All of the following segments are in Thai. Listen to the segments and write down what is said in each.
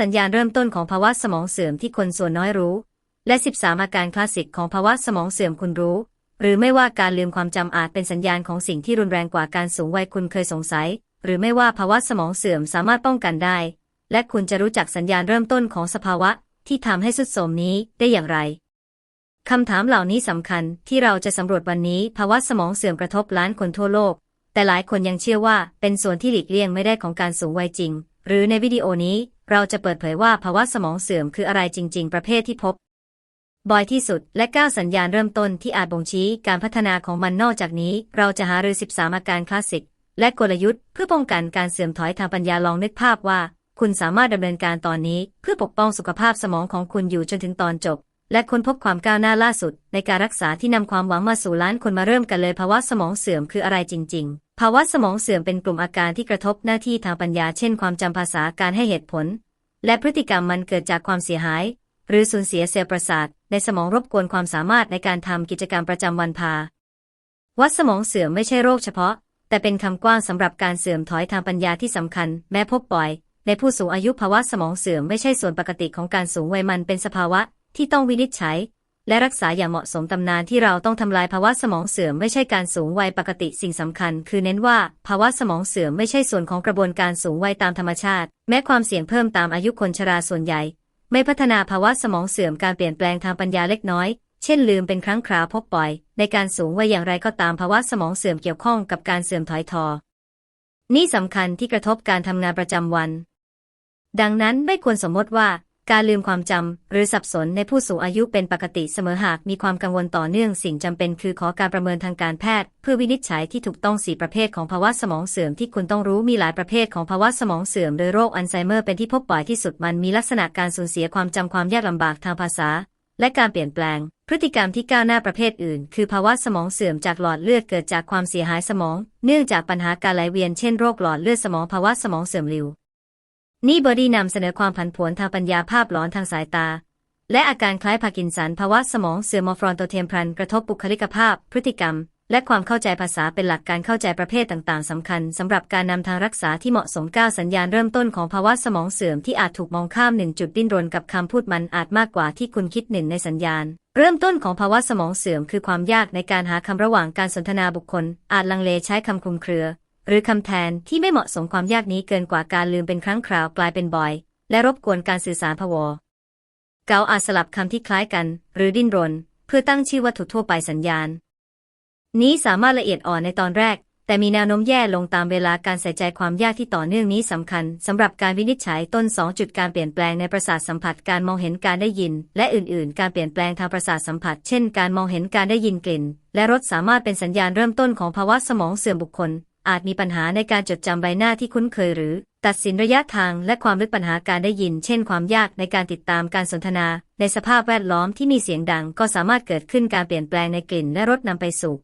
สัญญาณเริ่มต้นของภาวะสมองเสื่อมที่คนส่วนน้อยรู้ และ 13 อาการคลาสสิกของภาวะสมองเสื่อมคุณรู้ หรือไม่ว่าการลืมความจำอาจเป็นสัญญาณของสิ่งที่รุนแรงกว่าการสูงวัยคุณเคยสงสัย หรือไม่ว่าภาวะสมองเสื่อมสามารถป้องกันได้ และคุณจะรู้จักสัญญาณเริ่มต้นของสภาวะที่ทำให้สุดโทมนี้ได้อย่างไรคำถามเหล่านี้สำคัญที่เราจะสำรวจวันนี้ภาวะสมองเสื่อมกระทบล้านคนทั่วโลก แต่หลายคนยังเชื่อว่าเป็นส่วนที่หลีกเลี่ยงไม่ได้ของการสูงวัยจริง หรือในวิดีโอนี้ เราจะเปิดเผยว่าภาวะสมองเสื่อมคืออะไรจริง ๆ ประเภทที่พบ บ่อยที่สุดและ 9 สัญญาณเริ่มต้นที่อาจบ่งชี้การพัฒนาของมันนอกจากนี้ เราจะหารือ13 อาการคลาสสิก และกลยุทธ์เพื่อป้องกันการเสื่อมถอยทางปัญญาลองนึกภาพว่า คุณสามารถดำเนินการตอนนี้ เพื่อปกป้องสุขภาพสมองของคุณอยู่จนถึงตอนจบและค้นพบความก้าวหน้าล่าสุด ในการรักษาที่นำความหวังมาสู่ล้านคนมาเริ่มกันเลยภาวะสมองเสื่อมคืออะไรจริง ๆ ภาวะสมองเสื่อมเป็นกลุ่มอาการที่กระทบหน้าที่ทางปัญญา เช่น ความจำภาษาการให้เหตุผล และพฤติกรรมมันเกิดจากความเสียหาย หรือสูญเสียเซลล์ประสาท ในสมองรบกวนความสามารถในการทำกิจกรรมประจำวันพาวัดสมองเสื่อมไม่ใช่โรคเฉพาะ แต่เป็นคำกว้างสำหรับการเสื่อมถอยทางปัญญาที่สำคัญ แม้พบบ่อย ในผู้สูงอายุภาวะสมองเสื่อมไม่ใช่ส่วนปกติของการสูงวัยมันเป็นสภาวะที่ต้องวินิจฉัย และรักษาอย่างเหมาะสมตำนานที่เราต้องทำลายภาวะสมองเสื่อมไม่ใช่การสูงวัยปกติสิ่งสำคัญ คือเน้นว่าภาวะสมองเสื่อมไม่ใช่ส่วนของกระบวนการสูงวัยตามธรรมชาติ แม้ความเสี่ยงเพิ่มตามอายุคนชราส่วนใหญ่ ไม่พัฒนาภาวะสมองเสื่อมการเปลี่ยนแปลงทางปัญญาเล็กน้อย เช่นลืมเป็นครั้งคราวพบบ่อย ในการสูงวัยอย่างไรก็ตามภาวะสมองเสื่อมเกี่ยวข้องกับการเสื่อมถอยทอ นี่สำคัญที่กระทบการทำงานประจำวัน ดังนั้นไม่ควรสมมติว่า การลืมความจำ หรือสับสนในผู้สูงอายุเป็นปกติเสมอหากมีความกังวลต่อเนื่องสิ่งจำเป็นคือขอการประเมินทางการแพทย์ เพื่อวินิจฉัยที่ถูกต้องสี่ประเภทของภาวะสมองเสื่อมที่คุณต้องรู้มีหลายประเภทของภาวะสมองเสื่อมโดยโรคอัลไซเมอร์เป็นที่พบบ่อยที่สุดมันมีลักษณะการสูญเสียความจำความยากลำบากทางภาษา และการเปลี่ยนแปลง พฤติกรรมที่ก้าวหน้าประเภทอื่น คือภาวะสมองเสื่อมจากหลอดเลือดเกิดจากความเสียหายสมอง เนื่องจากปัญหาการไหลเวียนเช่นโรคหลอดเลือดสมองภาวะสมองเสื่อมริว นี่บอดี้นำเสนอความผันผวนทางปัญญาภาพหลอนทางสายตา และอาการคล้ายพาร์กินสันภาวะสมองเสื่อมมอฟรอนโตเทมพรันกระทบบุคลิกภาพ พฤติกรรม และความเข้าใจภาษาเป็นหลักการเข้าใจประเภทต่างๆสำคัญสำหรับการนำทางรักษาที่เหมาะสม9สัญญาณเริ่มต้นของภาวะสมองเสื่อมที่อาจถูกมองข้ามหนึ่งจุดดิ้นรนกับคำพูดมันอาจมากกว่าที่คุณคิดหนึ่งในสัญญาณ เริ่มต้นของภาวะสมองเสื่อมคือความยากในการหาคำระหว่างการสนทนาบุคคล อาจลังเลใช้คำคลุมเครือ หรือคำแทนที่ไม่เหมาะสมความยากนี้เกินกว่าการลืมเป็นครั้งคราวกลายเป็นบ่อย และรบกวนการสื่อสารพวเกาอาจสลับคำที่คล้ายกัน หรือดิ้นรน เพื่อตั้งชื่อวัตถุทั่วไปสัญญาณ นี้สามารถละเอียดอ่อนในตอนแรก แต่มีแนวโน้มแย่ลงตามเวลาการใส่ใจความยากที่ต่อเนื่องนี้สำคัญสำหรับการวินิจฉัยต้น 2 จุดการเปลี่ยนแปลงในประสาทสัมผัสการมองเห็นการได้ยิน และอื่น ๆ การเปลี่ยนแปลงทางประสาทสัมผัส เช่น การมองเห็นการได้ยินกลิ่น และรสสามารถเป็นสัญญาณเริ่มต้นของภาวะสมองเสื่อมบุคคล อาจมีปัญหาในการจดจำใบหน้าที่คุ้นเคยหรือ ตัดสินระยะทางและความลึกปัญหาการได้ยิน เช่นความยากในการติดตามการสนทนา ในสภาพแวดล้อมที่มีเสียงดังก็สามารถเกิดขึ้นการเปลี่ยนแปลงในกลิ่นและรสนำไปสู่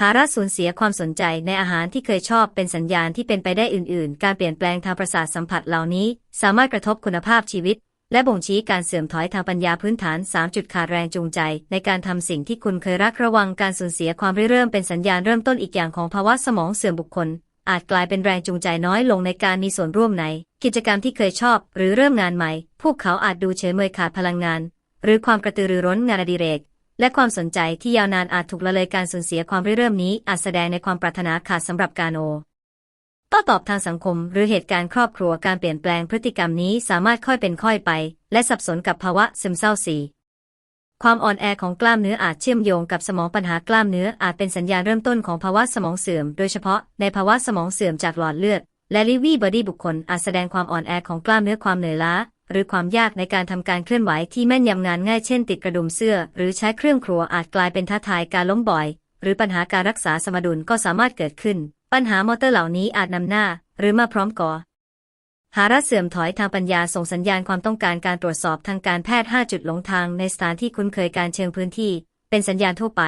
หาระสูญเสียความสนใจในอาหารที่เคยชอบเป็นสัญญาณที่เป็นไปได้อื่น ๆ การเปลี่ยนแปลงทางประสาทสัมผัสเหล่านี้ สามารถกระทบคุณภาพชีวิต และบ่งชี้การเสื่อมถอยทางปัญญาพื้นฐาน 3 จุดขาดแรงจูงใจ ในการทำสิ่งที่คุณเคยรักระวังการสูญเสียความริเริ่มเป็นสัญญาณเริ่มต้นอีกอย่างของภาวะสมองเสื่อมบุคคล อาจกลายเป็นแรงจูงใจน้อยลงในการมีส่วนร่วมใน กิจกรรมที่เคยชอบ หรือเริ่มงานใหม่ พวกเขาอาจดูเฉยเมยขาดพลังงาน หรือความกระตือรือร้นงานอดิเรก และความสนใจที่ยาวนานอาจถูกละเลยการสูญเสียความริเริ่มนี้อาจแสดงในความปรารถนาขาดสำหรับการโอ โต้ตอบทางสังคม หรือเหตุการณ์ครอบครัวการเปลี่ยนแปลงพฤติกรรมนี้สามารถค่อยเป็นค่อยไป และสับสนกับภาวะซึมเศร้าสีความอ่อนแอของกล้ามเนื้ออาจเชื่อมโยงกับสมองปัญหากล้ามเนื้ออาจเป็นสัญญาณเริ่มต้นของภาวะสมองเสื่อม โดยเฉพาะในภาวะสมองเสื่อมจากหลอดเลือด และลิวี่บอดี้บุคคลอาจแสดงความอ่อนแอของกล้ามเนื้อความเหนื่อยล้า หรือความยากในการทำการเคลื่อนไหวที่แม่นยำงานง่ายเช่นติดกระดุมเสื้อ หรือใช้เครื่องครัวอาจกลายเป็นท้าทายการล้มบ่อย หรือปัญหาการรักษาสมดุลก็สามารถเกิดขึ้น ปัญหามอเตอร์เหล่านี้อาจนำหน้า หรือมาพร้อมก่อ หาระเสื่อมถอยทางปัญญาส่งสัญญาณความต้องการการตรวจสอบทางการแพทย์ 5 จุดหลงทางในสถานที่คุ้นเคยการเชิงพื้นที่ เป็นสัญญาณทั่วไป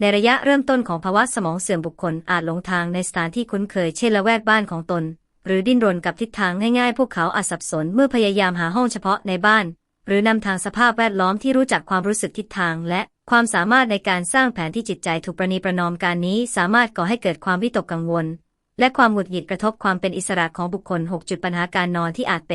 ในระยะเริ่มต้นของภาวะสมองเสื่อมบุคคลอาจหลงทางในสถานที่คุ้นเคยเช่นละแวกบ้านของตน หรือดิ้นรนกับทิศทางง่ายๆพวกเขาอาจสับสนเมื่อพยายามหาห้องเฉพาะในบ้าน หรือนำทางสภาพแวดล้อมที่รู้จักความรู้สึกทิศทางและ ความสามารถในการสร้างแผนที่จิตใจถูกประนีประนอมการนี้ สามารถก่อให้เกิดความวิตกกังวล และความหงุดหงิดกระทบความเป็นอิสระของบุคคล 6 จุดปัญหาการนอนที่อาจเป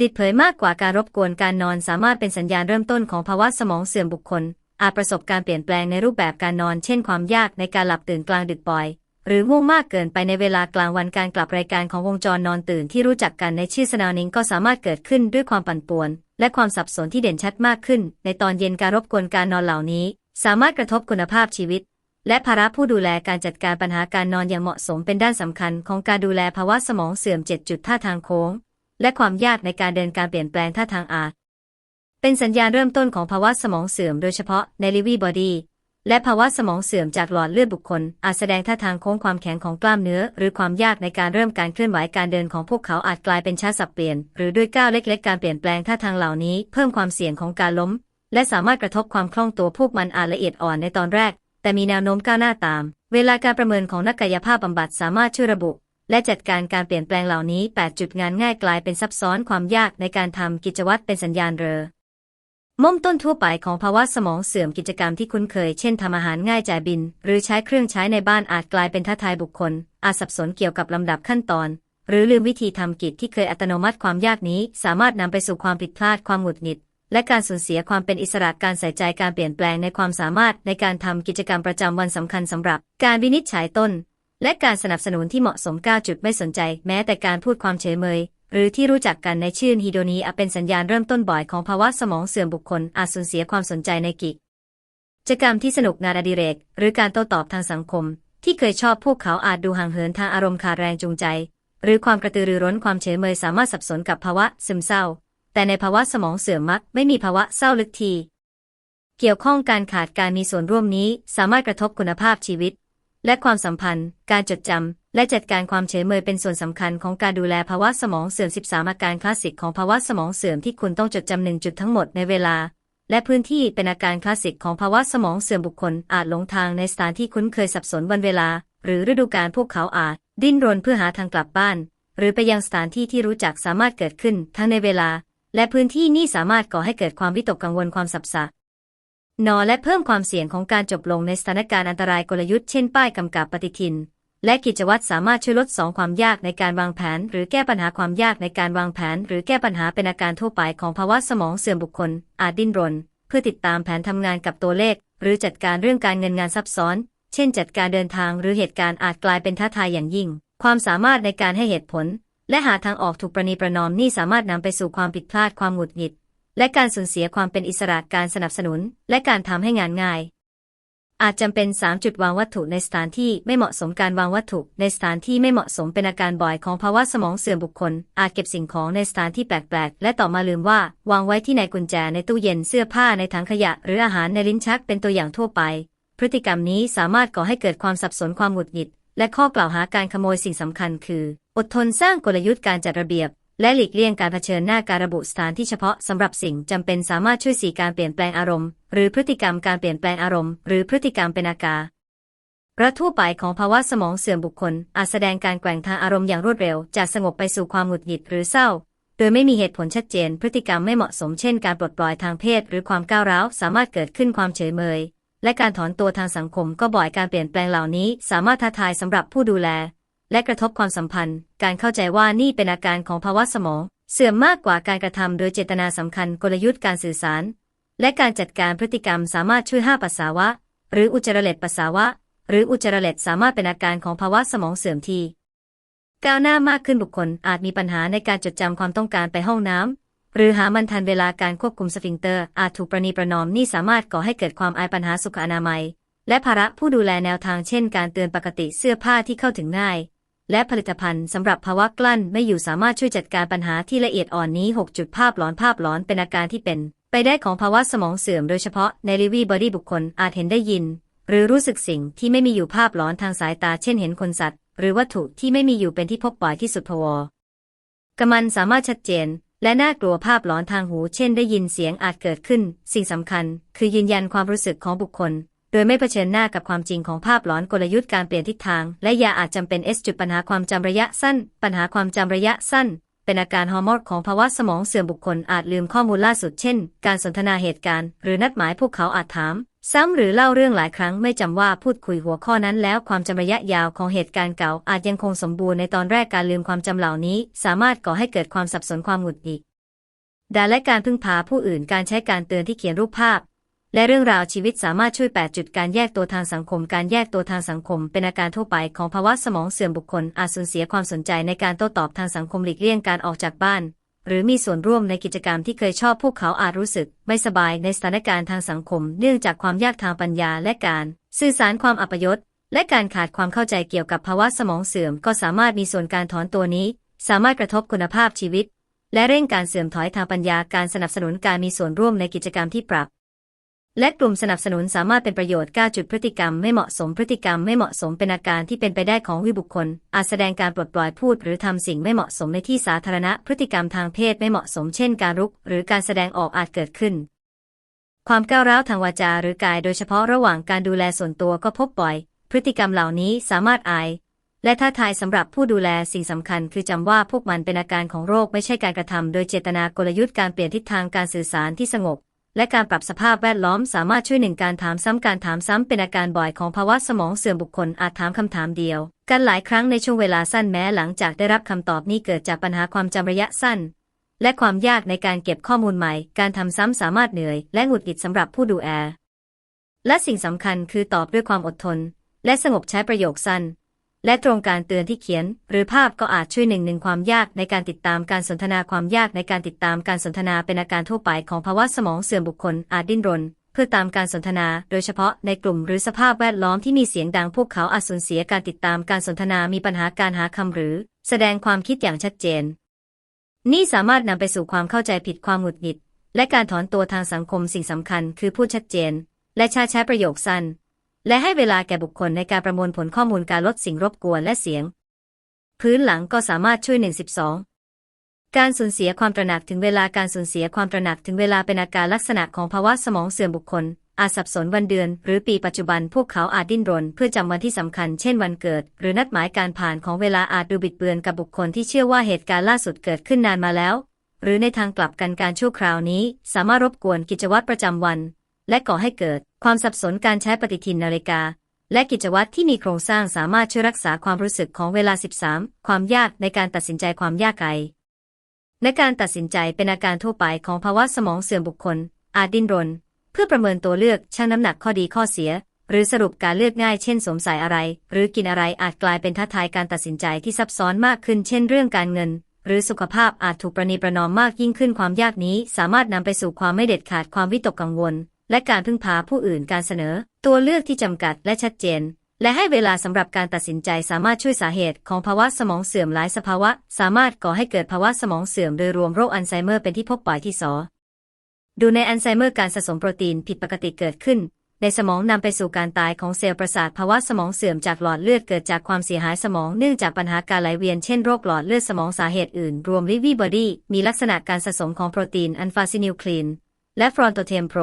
ดิดเผยมากกว่าการรบกวนการนอนสามารถเป็นสัญญาณเริ่มต้นของภาวะสมองเสื่อมบุคคล อาจประสบการเปลี่ยนแปลงในรูปแบบการนอน เช่นความยากในการหลับตื่นกลางดึกบ่อย หรือง่วงมากเกินไปในเวลากลางวันการกลับรายการของวงจรนอนตื่นที่รู้จักกันในชื่อสนาวนิงก็สามารถเกิดขึ้นด้วยความปั่นป่วน และความสับสนที่เด่นชัดมากขึ้น ในตอนเย็นการรบกวนการนอนเหล่านี้ สามารถกระทบคุณภาพชีวิต และภาระผู้ดูแลการจัดการปัญหาการนอนอย่างเหมาะสมเป็นด้านสำคัญ ของการดูแลภาวะสมองเสื่อม7จุดท่าทางโค้ง และความยากในการเดินการเปลี่ยนแปลงท่าทางอาจเป็นสัญญาณเริ่มต้นของภาวะสมองเสื่อมโดยเฉพาะในลิวีบอดี และภาวะสมองเสื่อมจากหลอดเลือดบุคคล อาจแสดงท่าทางโค้งความแข็งของกล้ามเนื้อ หรือความยากในการเริ่มการเคลื่อนไหวการเดินของพวกเขาอาจกลายเป็นช้าสับเปลี่ยน หรือด้วยก้าวเล็ก ๆ การเปลี่ยนแปลงท่าทางเหล่านี้ เพิ่มความเสี่ยงของการล้ม และสามารถกระทบความคล่องตัวพวกมันอาจละเอียดอ่อนในตอนแรก แต่มีแนวโน้มก้าวหน้าตาม เวลาการประเมินของนักกายภาพบำบัดสามารถช่วยระบุ และจัดการการเปลี่ยนแปลงเหล่านี้ 8 จุดงานง่ายกลายเป็นซับซ้อนความยากในการทำกิจวัตรเป็นสัญญาณเรอ ม่มต้นทั่วไปของภาวะสมองเสื่อมกิจกรรมที่คุ้นเคย เช่นทำอาหารง่ายจ่ายบิน หรือใช้เครื่องใช้ในบ้านอาจกลายเป็นท้าทายบุคคล อาจสับสนเกี่ยวกับลำดับขั้นตอน หรือลืมวิธีทำกิจที่เคยอัตโนมัติความยากนี้ สามารถนำไปสู่ความผิดพลาดความหงุดหงิด และการสูญเสียความเป็นอิสระการใส่ใจการเปลี่ยนแปลงในความสามารถในการทำกิจกรรมประจำวันสำคัญสำหรับ การวินิจฉัยต้น และการสนับสนุนที่เหมาะสม9จุดไม่สนใจ แม้แต่การพูดความเฉยเมย หรือที่รู้จักกันในชื่อฮิโดนีอาเป็นสัญญาณเริ่มต้นบ่อยของภาวะสมองเสื่อมบุคคลอาจสูญเสียความสนใจในกิจกรรมที่สนุกงานอดิเรก หรือการโต้ตอบทางสังคม ที่เคยชอบพวกเขาอาจดูห่างเหินทางอารมณ์ขาดแรงจูงใจ หรือความกระตือรือร้นความเฉยเมยสามารถสับสนกับภาวะซึมเศร้า แต่ในภาวะสมองเสื่อมมักไม่มีภาวะเศร้าลึกที เกี่ยวข้องการขาดการมีส่วนร่วมนี้สามารถกระทบคุณภาพชีวิต และความสัมพันธ์ การจดจำ และจัดการความเฉยเมยเป็นส่วนสำคัญของการดูแลภาวะสมองเสื่อม 13 อาการคลาสสิกของภาวะสมองเสื่อมที่คุณต้องจดจำหนึ่งจุดทั้งหมดในเวลา และพื้นที่เป็นอาการคลาสสิกของภาวะสมองเสื่อมบุคคล อาจหลงทางในสถานที่คุ้นเคยสับสนวันเวลา หรือฤดูกาลพวกเขาอาจ ดิ้นรนเพื่อหาทางกลับบ้าน หรือไปยังสถานที่ที่รู้จักสามารถเกิดขึ้น ทั้งในเวลา และพื้นที่นี้สามารถก่อให้เกิดความวิตกกังวลความสับสนนอและเพิ่มความเสี่ยงของการจบลงในสถานการณ์อันตรายกลยุทธ์เช่นป้ายกำกับปฏิทิน และกิจวัตรสามารถช่วยลดสองความยากในการวางแผน หรือแก้ปัญหาความยากในการวางแผน หรือแก้ปัญหาเป็นอาการทั่วไปของภาวะสมองเสื่อมบุคคล อาจดิ้นรน เพื่อติดตามแผนทำงานกับตัวเลข หรือจัดการเรื่องการเงินงานซับซ้อน เช่น จัดการเดินทางหรือเหตุการณ์อาจกลายเป็นท้าทายอย่างยิ่ง ความสามารถในการให้เหตุผล และหาทางออกถูกประนีประนอมนี่สามารถนำไปสู่ความผิดพลาดความหงุดหงิด และการสูญเสียความเป็นอิสระการสนับสนุน และการทำให้งานง่าย อาจจำเป็น 3 จุดวางวัตถุในสถานที่ไม่เหมาะสมการวางวัตถุ ในสถานที่ไม่เหมาะสมเป็นอาการบ่อยของภาวะสมองเสื่อมบุคคล อาจเก็บสิ่งของในสถานที่แปลกๆ และต่อมาลืมว่า วางไว้ที่ในกุญแจในตู้เย็นเสื้อผ้าในถังขยะ หรืออาหารในลิ้นชักเป็นตัวอย่างทั่วไป พฤติกรรมนี้สามารถก่อให้เกิดความสับสนความหงุดหงิด และข้อกล่าวหาการขโมยสิ่งสำคัญ คือ อดทนสร้างกลยุทธ์การจัดระเบียบ และหลีกเลี่ยงการเผชิญหน้าการระบุสถานที่เฉพาะสำหรับสิ่งจำเป็นสามารถช่วยสีการเปลี่ยนแปลงอารมณ์ หรือพฤติกรรมการเปลี่ยนแปลงอารมณ์หรือพฤติกรรมเป็นอาการระทั่วไปของภาวะสมองเสื่อมบุคคล อาจแสดงการแกว่งทางอารมณ์อย่างรวดเร็ว จากสงบไปสู่ความหงุดหงิดหรือเศร้า โดยไม่มีเหตุผลชัดเจน พฤติกรรมไม่เหมาะสมเช่นการปลดปล่อยทางเพศ หรือความก้าวร้าวสามารถเกิดขึ้นความเฉยเมย และการถอนตัวทางสังคมก็บ่อยการเปลี่ยนแปลงเหล่านี้ สามารถท้าทายสำหรับผู้ดูแล และกระทบความสัมพันธ์ การเข้าใจว่านี่เป็นอาการของภาวะสมอง เสื่อมมากกว่าการกระทำโดยเจตนาสำคัญกลยุทธ์การสื่อสาร และการจัดการพฤติกรรมสามารถช่วยห้าปัสสาวะ หรืออุจจาระเลดปัสสาวะ หรืออุจจาระเลดสามารถเป็นอาการของภาวะสมองเสื่อมที่ก้าวหน้ามากขึ้นบุคคลอาจมีปัญหาในการจดจำความต้องการไปห้องน้ำหรือหามันทันเวลาการควบคุมสฟิงเตอร์ อาจถูกประนีประนอมนี่สามารถก่อให้เกิดความอายปัญหาสุขอนามัย และภาระผู้ดูแลแนวทางเช่น การเตือนปกติเสื้อผ้าที่เข้าถึงง่าย และผลิตภัณฑ์สำหรับภาวะกลั้นไม่อยู่สามารถช่วยจัดการปัญหาที่ละเอียดอ่อนนี้ 6 จุดภาพหลอนภาพหลอนเป็นอาการที่เป็น ไปได้ของภาวะสมองเสื่อมโดยเฉพาะในรีวีบอดี้บุคคลอาจเห็นได้ยิน หรือรู้สึกสิ่งที่ไม่มีอยู่ภาพหลอนทางสายตา เช่นเห็นคนสัตว์ หรือวัตถุที่ไม่มีอยู่เป็นที่พบบ่อยที่สุดพวกำมันสามารถชัดเจน และน่ากลัวภาพหลอนทางหู เช่นได้ยินเสียงอาจเกิดขึ้น สิ่งสำคัญ คือยืนยันความรู้สึกของบุคคล โดยไม่เผชิญหน้ากับความจริงของภาพหลอนกลยุทธ์การเปลี่ยนทิศทาง และยาอาจจำเป็น S จุดปัญหาความจำระยะสั้น ปัญหาความจำระยะสั้น เป็นอาการฮอร์โมนของภาวะสมองเสื่อมบุคคลอาจลืมข้อมูลล่าสุดเช่น การสนทนาเหตุการณ์ หรือนัดหมายพวกเขาอาจถาม ซ้ำหรือเล่าเรื่องหลายครั้งไม่จำว่าพูดคุยหัวข้อนั้นแล้วความจำระยะยาวของเหตุการณ์เก่า อาจยังคงสมบูรณ์ในตอนแรกการลืมความจำเหล่านี้ สามารถก่อให้เกิดความสับสนความหงุดหงิดดาและการพึ่งพาผู้อื่นการใช้การเตือนที่เขียนรูปภาพ และเรื่องราวชีวิตสามารถช่วย 8 จุดการแยกตัวทางสังคม การแยกตัวทางสังคม เป็นอาการทั่วไปของภาวะสมองเสื่อมบุคคล อาจสูญเสียความสนใจในการโต้ตอบทางสังคมหลีกเลี่ยงการออกจากบ้าน หรือมีส่วนร่วมในกิจกรรมที่เคยชอบพวกเขาอาจรู้สึก ไม่สบายในสถานการณ์ทางสังคม เนื่องจากความยากทางปัญญาและการ สื่อสารความอัปยศและการขาดความเข้าใจเกี่ยวกับภาวะสมองเสื่อม ก็สามารถมีส่วนการถอนตัวนี้ สามารถกระทบคุณภาพชีวิต และเร่งการเสื่อมถอยทางปัญญาการสนับสนุนการมีส่วนร่วมในกิจกรรมที่ปรับ และกลุ่มสนับสนุนสามารถเป็นประโยชน์ 9 จุดพฤติกรรมไม่เหมาะสมพฤติกรรมไม่เหมาะสมเป็นอาการที่เป็นไปได้ของวิบุคคล อาจแสดงการปลดปล่อยพูด หรือทำสิ่งไม่เหมาะสมในที่สาธารณะ พฤติกรรมทางเพศไม่เหมาะสมเช่นการรุก หรือการแสดงออกอาจเกิดขึ้น ความก้าวร้าวทางวาจาหรือกายโดยเฉพาะระหว่างการดูแลส่วนตัวก็พบบ่อย พฤติกรรมเหล่านี้สามารถอาย และท้าทายสำหรับผู้ดูแลสิ่งสำคัญ คือจำว่าพวกมันเป็นอาการของโรคไม่ใช่การกระทำโดยเจตนากลยุทธ์การเปลี่ยนทิศทางการสื่อสารที่สงบ และการปรับสภาพแวดล้อมสามารถช่วยหนึ่งการถามซ้ำการถามซ้ำเป็นอาการบ่อยของภาวะสมองเสื่อมบุคคลอาจถามคำถามเดียว กันหลายครั้งในช่วงเวลาสั้นแม้หลังจากได้รับคำตอบนี้เกิดจากปัญหาความจำระยะสั้น และความยากในการเก็บข้อมูลใหม่ การทำซ้ำสามารถเหนื่อย และหงุดหงิดสำหรับผู้ดูแลและสิ่งสำคัญคือตอบด้วยความอดทน และสงบใช้ประโยคสั้น และตรงการเตือนที่เขียน หรือภาพก็อาจช่วยหนึ่งหนึ่งความยากในการติดตามการสนทนาความยากในการติดตามการสนทนาเป็นอาการทั่วไปของภาวะสมองเสื่อมบุคคลอาจดิ้นรน เพื่อตามการสนทนา โดยเฉพาะในกลุ่มหรือสภาพแวดล้อมที่มีเสียงดังพวกเขาอาจสูญเสียการติดตามการสนทนามีปัญหาการหาคำหรือ แสดงความคิดอย่างชัดเจน นี่สามารถนำไปสู่ความเข้าใจผิดความหงุดหงิด และการถอนตัวทางสังคมสิ่งสำคัญ คือพูดชัดเจน และใช้ใช้ประโยคสั้น และให้เวลาแก่บุคคลในการประมวลผลข้อมูลการลดสิ่งรบกวนและเสียง พื้นหลังก็สามารถช่วย112 การสูญเสียความตระหนักถึงเวลาการสูญเสียความตระหนักถึงเวลาเป็นอาการลักษณะของภาวะสมองเสื่อมบุคคล อาจสับสนวันเดือน หรือปีปัจจุบันพวกเขาอาจดิ้นรน เพื่อจำวันที่สำคัญเช่นวันเกิด หรือนัดหมายการผ่านของเวลาอาจดูบิดเบือนกับบุคคลที่เชื่อว่าเหตุการณ์ล่าสุดเกิดขึ้นนานมาแล้ว หรือในทางกลับกันการชั่วคราวนี้ สามารถรบกวนกิจวัตรประจำวัน และก่อให้เกิด ความสับสนการใช้ปฏิทินนาฬิกา และกิจวัตรที่มีโครงสร้างสามารถช่วยรักษาความรู้สึกของเวลา 13 ความยากในการตัดสินใจความยากไกลในการตัดสินใจเป็นอาการทั่วไปของภาวะสมองเสื่อมบุคคล อาจดิ้นรน เพื่อประเมินตัวเลือกชั่งน้ำหนักข้อดีข้อเสีย หรือสรุปการเลือกง่ายเช่นสวมใส่อะไร หรือกินอะไรอาจกลายเป็นท้าทายการตัดสินใจที่ซับซ้อนมากขึ้น เช่น เรื่องการเงิน หรือสุขภาพอาจถูกประนีประนอมมากยิ่งขึ้นความยากนี้ สามารถนำไปสู่ความไม่เด็ดขาดความวิตกกังวล และการพึ่งพาผู้อื่นการเสนอ ตัวเลือกที่จำกัดและชัดเจน และให้เวลาสำหรับการตัดสินใจสามารถช่วยสาเหตุของภาวะสมองเสื่อมหลายสภาวะ สามารถก่อให้เกิดภาวะสมองเสื่อมโดยรวมโรคอัลไซเมอร์เป็นที่พบบ่อยที่สอดูในอัลไซเมอร์การสะสมโปรตีนผิดปกติเกิดขึ้น ในสมองนำไปสู่การตายของเซลล์ประสาทภาวะสมองเสื่อมจากหลอดเลือดเกิดจากความเสียหายสมองเนื่องจากปัญหาการไหลเวียนเช่นโรคหลอดเลือดสมองสาเหตุอื่น รวมลิวีบอดี้มีลักษณะการสะสมของโปรตีนอัลฟาซินิลคลีนและฟรอนโตเทมโพร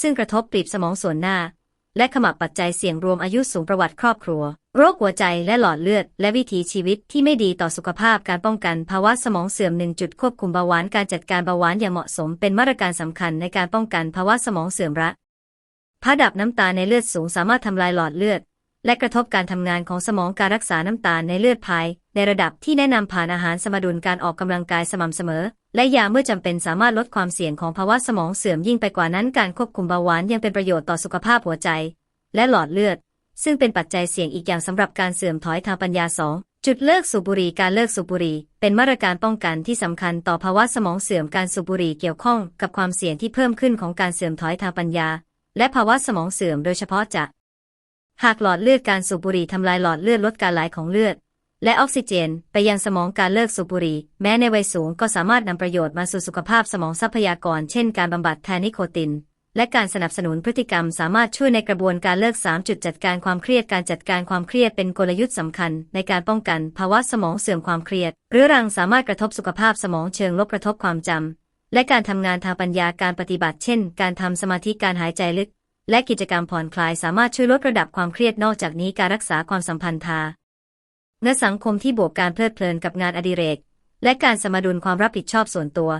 ซึ่งกระทบปีบสมองส่วนหน้า และขมับปัจจัยเสี่ยงรวมอายุสูงประวัติครอบครัว โรคหัวใจและหลอดเลือด และวิถีชีวิตที่ไม่ดีต่อสุขภาพการป้องกันภาวะสมองเสื่อมหนึ่งจุดควบคุมเบาหวานการจัดการเบาหวานอย่างเหมาะสม เป็นมาตรการสำคัญในการป้องกันภาวะสมองเสื่อมระผดับน้ำตาลในเลือดสูงสามารถทำลายหลอดเลือด และกระทบการทำงานของสมองการรักษาน้ำตาลในเลือดภาย ในระดับที่แนะนำผ่านอาหารสมดุลการออกกำลังกายสม่ำเสมอ และยาเมื่อจำเป็นสามารถลดความเสี่ยงของภาวะสมองเสื่อมยิ่งไปกว่านั้นการควบคุมเบาหวานยังเป็นประโยชน์ต่อสุขภาพหัวใจ และหลอดเลือด ซึ่งเป็นปัจจัยเสี่ยงอีกอย่างสำหรับการเสื่อมถอยทางปัญญาสองจุดเลิกสูบบุหรี่การเลิกสูบบุหรี่เป็นมาตรการป้องกันที่สำคัญต่อภาวะสมองเสื่อมการสูบบุหรี่เกี่ยวข้องกับความเสี่ยงที่เพิ่มขึ้นของการเสื่อมถอยทางปัญญา และภาวะสมองเสื่อมโดยเฉพาะจาก หากหลอดเลือดการสูบบุหรี่ทำลายหลอดเลือดลดการไหลของเลือด และออกซิเจน ไปยังสมองการเลิกสูบบุหรี่แม้ในวัยสูงก็สามารถนำประโยชน์มาสู่สุขภาพสมองทรัพยากร เช่นการบำบัดแทนนิโคติน และการสนับสนุนพฤติกรรมสามารถช่วยในกระบวนการเลิก 3 จุดจัดการความเครียดการจัดการความเครียดเป็นกลยุทธ์สำคัญ ในการป้องกันภาวะสมองเสื่อมความเครียดเรื้อรังสามารถกระทบสุขภาพสมองเชิงลบกระทบความจำและการทำงานทางปัญญาการปฏิบัติ เช่น การทำสมาธิการหายใจลึก และกิจกรรมผ่อนคลายสามารถช่วยลดระดับความเครียดนอกจากนี้การรักษาความสัมพันธ์ทา ในสังคมที่บวกการเพลิดเพลินกับงานอดิเรก และการสมดุลความรับผิดชอบส่วนตัว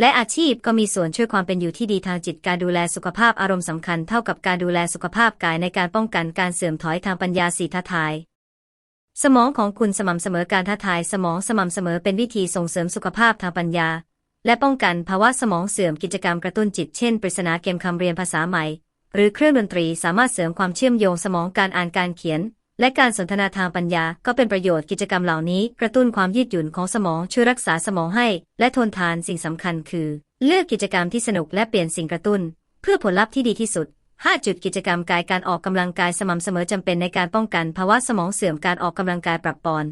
และอาชีพก็มีส่วนช่วยความเป็นอยู่ที่ดีทางจิตการดูแลสุขภาพอารมณ์สำคัญเท่ากับการดูแลสุขภาพกายในการป้องกันการเสื่อมถอยทางปัญญาสีท้าทาย สมองของคุณสม่ำเสมอการท้าทาย สมองสม่ำเสมอเป็นวิธีส่งเสริมสุขภาพทางปัญญา และป้องกันภาวะสมองเสื่อมกิจกรรมกระตุ้นจิตเช่นปริศนาเกมคำเรียนภาษาใหม่ หรือเครื่องดนตรีสามารถเสริมความเชื่อมโยงสมองการอ่านการเขียน และการสนทนาทางปัญญาก็เป็นประโยชน์กิจกรรมเหล่านี้ กระตุ้นความยืดหยุ่นของสมองช่วยรักษาสมองให้ และทนทานสิ่งสำคัญคือ เลือกกิจกรรมที่สนุกและเปลี่ยนสิ่งกระตุ้น เพื่อผลลัพธ์ที่ดีที่สุด 5 จุดกิจกรรมกายการออกกำลังกายสม่ำเสมอจำเป็นในการป้องกันภาวะสมองเสื่อมการออกกำลังกายปรับปอน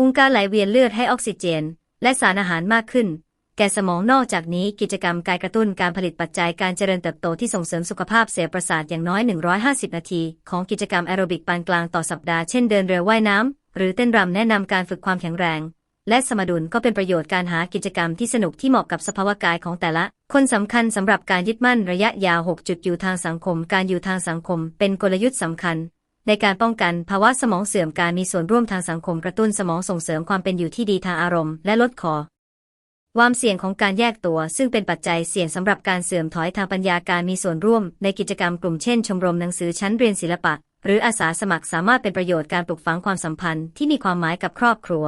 องค์การไหลเวียนเลือดให้ออกซิเจน และสารอาหารมากขึ้น แก่สมองนอกจากนี้กิจกรรมกายกระตุ้นการผลิตปัจจัยการเจริญเติบโตที่ส่งเสริมสุขภาพเซลล์ประสาทอย่างน้อย 150 นาที ของกิจกรรมแอโรบิกปานกลางต่อสัปดาห์เช่นเดินเรือว่ายน้ำ หรือเต้นรำแนะนำการฝึกความแข็งแรง และสมดุลก็เป็นประโยชน์การหากิจกรรมที่สนุกที่เหมาะกับสภาวะกายของแต่ละ คนสำคัญสำหรับการยึดมั่นระยะยาว 6 จุดอยู่ทางสังคม การอยู่ทางสังคม เป็นกลยุทธ์สำคัญ ในการป้องกันภาวะสมองเสื่อมการมีส่วนร่วมทางสังคมกระตุ้นสมองส่งเสริมความเป็นอยู่ที่ดีทางอารมณ์และลดคอ ความเสี่ยงของการแยกตัว ซึ่งเป็นปัจจัยเสี่ยงสำหรับการเสื่อมถอยทางปัญญาการมีส่วนร่วม ในกิจกรรมกลุ่มเช่นชมรมหนังสือชั้นเรียนศิลปะ หรืออาสาสมัครสามารถเป็นประโยชน์การปลูกฝังความสัมพันธ์ที่มีความหมายกับครอบครัว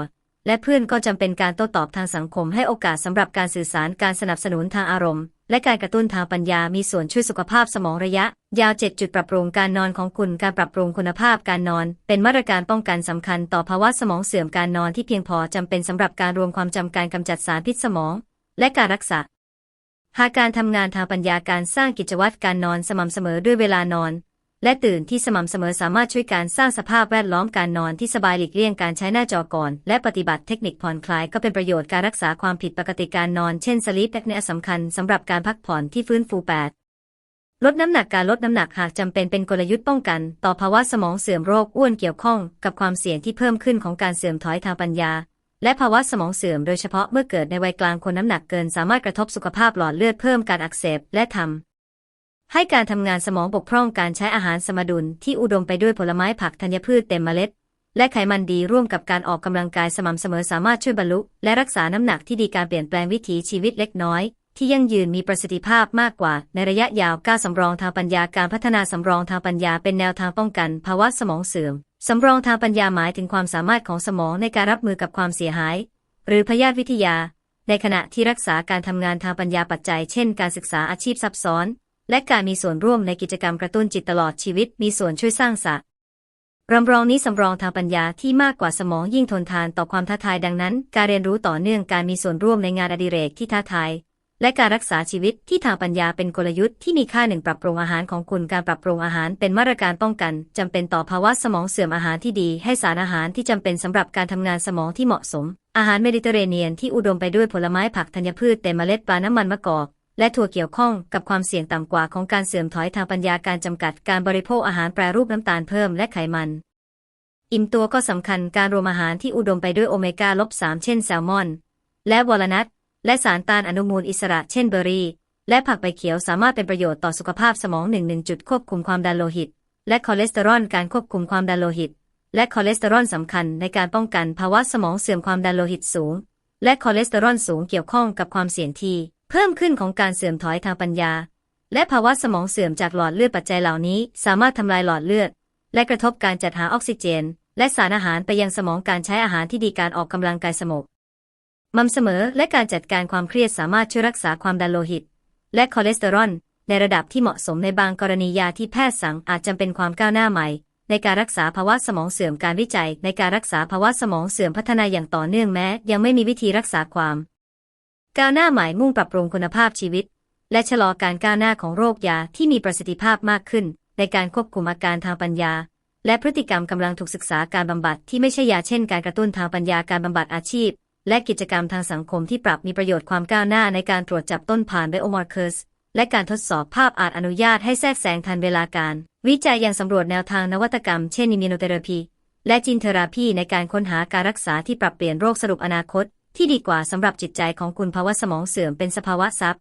และเพื่อนก็จำเป็นการโต้ตอบทางสังคมให้โอกาสสำหรับการสื่อสารการสนับสนุนทางอารมณ์ และการกระตุ้นทางปัญญามีส่วนช่วยสุขภาพสมองระยะ ยาว 7 จุดปรับปรุงการนอนของคุณการปรับปรุงคุณภาพการนอน เป็นมาตรการป้องกันสำคัญต่อภาวะสมองเสื่อมการนอนที่เพียงพอจำเป็นสำหรับการรวมความจำการกำจัดสารพิษสมอง และการรักษาหากการทำงานทางปัญญาการสร้างกิจวัตรการนอนสม่ำเสมอด้วยเวลานอน และตื่นที่สม่ำเสมอสามารถช่วยการสร้างสภาพแวดล้อมการนอนที่สบายหลีกเลี่ยงการใช้หน้าจอก่อน และปฏิบัติเทคนิคผ่อนคลายก็เป็นประโยชน์การรักษาความผิดปกติการนอนเช่นสลีปแ p เน a สำคัญสำหรับการพักผ่อนที่ฟื้นฟูแปดลดน้ำหนักการลดน้ำหนักหากจำเป็นเป็นกลยุทธ์ป้องกัน ต่อภาวะสมองเสื่อมโรคอ้วนเกี่ยวข้องกับความเสี่ยงที่เพิ่มขึ้นของการเสื่อมถอยทางปัญญา และภาวะสมองเสื่อมโดยเฉพาะเมื่อเกิดในวัยกลางคนน้ำหนักเกิน สามารถกระทบสุขภาพหลอดเลือดเพิ่มการอักเสบและทำ ให้การทำงานสมองบกพร่องการใช้อาหารสมดุลที่อุดมไปด้วยผลไม้ผักธัญพืชเต็มเมล็ด และไขมันดีร่วมกับการออกกำลังกายสม่ำเสมอสามารถช่วยบรรลุ และรักษาน้ำหนักที่ดีการเปลี่ยนแปลงวิถีชีวิตเล็กน้อย ที่ยั่งยืนมีประสิทธิภาพมากกว่า ในระยะยาวก้าวสำรองทางปัญญาการพัฒนาสำรองทางปัญญาเป็นแนวทางป้องกัน ภาวะสมองเสื่อมสำรองทางปัญญาหมายถึงความสามารถของสมองในการรับมือกับความเสียหาย หรือพยาธิวิทยา ในขณะที่รักษาการทำงานทางปัญญาปัจจัย เช่น การศึกษาอาชีพซับซ้อน และการมีส่วนร่วมในกิจกรรมกระตุ้นจิตตลอดชีวิตมีส่วนช่วยสร้างสะรำรองนี้สำรองทางปัญญาที่มากกว่าสมองยิ่งทนทานต่อความท้าทายดังนั้น การเรียนรู้ต่อเนื่องการมีส่วนร่วมในงานอดิเรกที่ท้าทายและการรักษาชีวิตที่ทางปัญญาเป็นกลยุทธ์ที่มีค่าหนึ่งปรับปรุงอาหารของคุณการปรับปรุงอาหารเป็นมาตรการป้องกันจำเป็นต่อภาวะสมองเสื่อมอาหารที่ดี ให้สารอาหารที่จำเป็นสำหรับการทำงานสมองที่เหมาะสม อาหารเมดิเตอร์เรเนียนที่อุดมไปด้วยผลไม้ผักธัญพืชเต็มเมล็ดปลาน้ำมันมะกอก และถั่วเกี่ยวข้องกับความเสี่ยงต่ำกว่าของการเสื่อมถอยทางปัญญาการจำกัดการบริโภคอาหารแปรรูปน้ำตาลเพิ่มและไขมัน อิ่มตัวก็สำคัญการรวมอาหารที่อุดมไปด้วยโอเมก้าลบ3เช่นแซลมอน และวอลนัทและสารต้านอนุมูลอิสระเช่นเบอร์รี่ และผักใบเขียวสามารถเป็นประโยชน์ต่อสุขภาพสมอง1 1จุดควบคุมความดันโลหิต และคอเลสเตอรอลการควบคุมความดันโลหิต และคอเลสเตอรอลสำคัญในการป้องกันภาวะสมองเสื่อมความดันโลหิตสูง และคอเลสเตอรอลสูงเกี่ยวข้องกับความเสี่ยงที่ พิ่มขึ้นของการเสื่อมถอยทางปัญญา และภาวะสมองเสื่อมจากหลอดเลือดปัจจัยเหล่านี้ สามารถทำลายหลอดเลือด และกระทบการจัดหาออกซิเจน และสารอาหารไปยังสมองการใช้อาหารที่ดีการออกกำลังกายสมองมั่นเสมอและการจัดการความเครียดสามารถช่วยรักษาความดันโลหิต และคอเลสเตอรอลในระดับที่เหมาะสมในบางกรณียาที่แพทย์สั่งอาจจำเป็นความก้าวหน้าใหม่ ในการรักษาภาวะสมองเสื่อมการวิจัย ในการรักษาภาวะสมองเสื่อมพัฒนาอย่างต่อเนื่องแม้ ยังไม่มีวิธีรักษาความ ก้าวหน้าหม่มุ่งปรับปรุงคุณภาพชีวิต และชะลอการก้าวหน้าของโรคยาที่มีประสิทธิภาพมากขึ้น ในการควบคุมอาการทางปัญญา และพฤติกรรมกำลังถูกศึกษาการบำบัดที่ไม่ใช่ยาเช่น การกระตุ้นทางปัญญาการบำบัดอาชีพ และกิจกรรมทางสังคมที่ปรับมีประโยชน์ความก้าวหน้าในการตรวจจับต้นผ่านไบโอมาร์เคอร์สและการทดสอบภาพอาจอนุญาตให้แทรกแซงทันเวลาการ วิจัยยังสำรวจแนวทางนวัตกรรมเช่นอิมมูโนเทอราพีและจีนเทอราพีในการค้นหาการรักษาที่ปรับเปลี่ยนโรคสรุปอนาคต ที่ดีกว่าสำหรับจิตใจของคุณภาวะสมองเสื่อมเป็นสภาวะซับ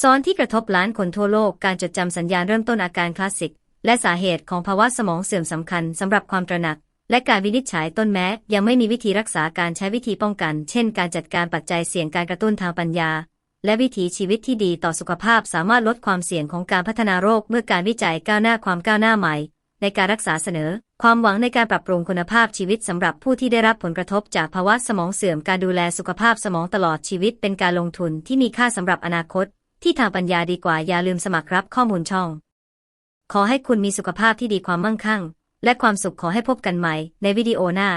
ซ้อนที่กระทบล้านคนทั่วโลกการจดจำสัญญาณเริ่มต้นอาการคลาสสิก และสาเหตุของภาวะสมองเสื่อมสำคัญสำหรับความตระหนัก และการวินิจฉัยต้นแม้ ยังไม่มีวิธีรักษาการใช้วิธีป้องกัน เช่น การจัดการปัจจัยเสี่ยงการกระตุ้นทางปัญญา และวิถีชีวิตที่ดีต่อสุขภาพสามารถลดความเสี่ยงของการพัฒนาโรคเมื่อการวิจัยก้าวหน้าความก้าวหน้าใหม่ ในการรักษาเสนอ ความหวังในการปรับปรุงคุณภาพชีวิตสำหรับผู้ที่ได้รับผลกระทบจากภาวะสมองเสื่อมการดูแลสุขภาพสมองตลอดชีวิตเป็นการลงทุนที่มีค่าสำหรับอนาคต ที่ทางปัญญาดีกว่าอย่าลืมสมัครรับข้อมูลช่อง ขอให้คุณมีสุขภาพที่ดีความมั่งคั่ง และความสุขขอให้พบกันใหม่ในวิดีโอหน้า